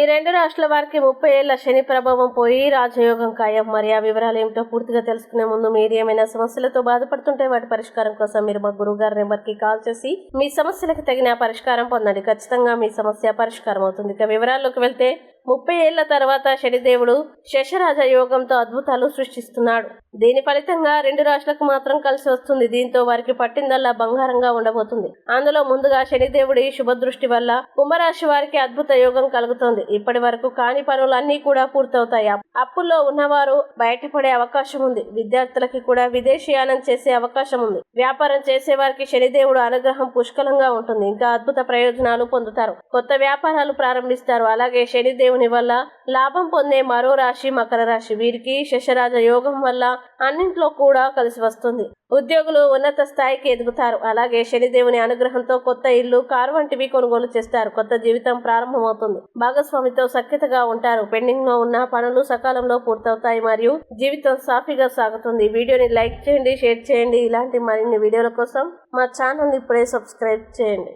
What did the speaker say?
ఈ రెండు రాష్ట్రాల వారికి ముప్పై ఏళ్ళ శని ప్రభావం పోయి రాజయోగం ఖాయం. మరి ఆ వివరాలు ఏమిటో పూర్తిగా తెలుసుకునే ముందు మీరు ఏమైనా సమస్యలతో బాధపడుతుంటే వాటి పరిష్కారం కోసం మీరు మా గురువు గారి నెంబర్కి కాల్ చేసి మీ సమస్యలకు తగిన పరిష్కారం పొందండి. ఖచ్చితంగా మీ సమస్య పరిష్కారం అవుతుంది. ఇక వివరాల్లోకి వెళ్తే ముప్పై ఏళ్ళ తర్వాత శనిదేవుడు శశరాజ యోగంతో అద్భుతాలు సృష్టిస్తున్నాడు. దీని ఫలితంగా రెండు రాశులకు మాత్రం కలిసి వస్తుంది. దీంతో వారికి పట్టిందల్లా బంగారంగా ఉండబోతుంది. అందులో ముందుగా శనిదేవుడి శుభదృష్టి వల్ల కుంభరాశి వారికి అద్భుత యోగం కలుగుతుంది. ఇప్పటి వరకు కాని పనులన్నీ కూడా పూర్తవుతాయి. అప్పుల్లో ఉన్నవారు బయటపడే అవకాశం ఉంది. విద్యార్థులకి కూడా విదేశీయానం చేసే అవకాశం ఉంది. వ్యాపారం చేసే వారికి శనిదేవుడు అనుగ్రహం పుష్కలంగా ఉంటుంది. ఇంకా అద్భుత ప్రయోజనాలు పొందుతారు. కొత్త వ్యాపారాలు ప్రారంభిస్తారు. అలాగే శనిదేవుని వల్ల లాభం పొందే మరో రాశి మకర రాశి. వీరికి శశరాజ యోగం వల్ల అన్నింట్లో కూడా కలిసి వస్తుంది. ఉద్యోగులు ఉన్నత స్థాయికి ఎదుగుతారు. అలాగే శనిదేవుని అనుగ్రహంతో కొత్త ఇల్లు కారు వంటివి కొనుగోలు చేస్తారు. కొత్త జీవితం ప్రారంభమవుతుంది. భాగస్వామితో సఖ్యతగా ఉంటారు. పెండింగ్లో ఉన్న పనులు సకాలంలో పూర్తవుతాయి మరియు జీవితం సాఫీగా సాగుతుంది. వీడియోని లైక్ చేయండి షేర్ చేయండి. ఇలాంటి మరిన్ని వీడియోల కోసం మా ఛానల్ ఇప్పుడే సబ్స్క్రైబ్ చేయండి.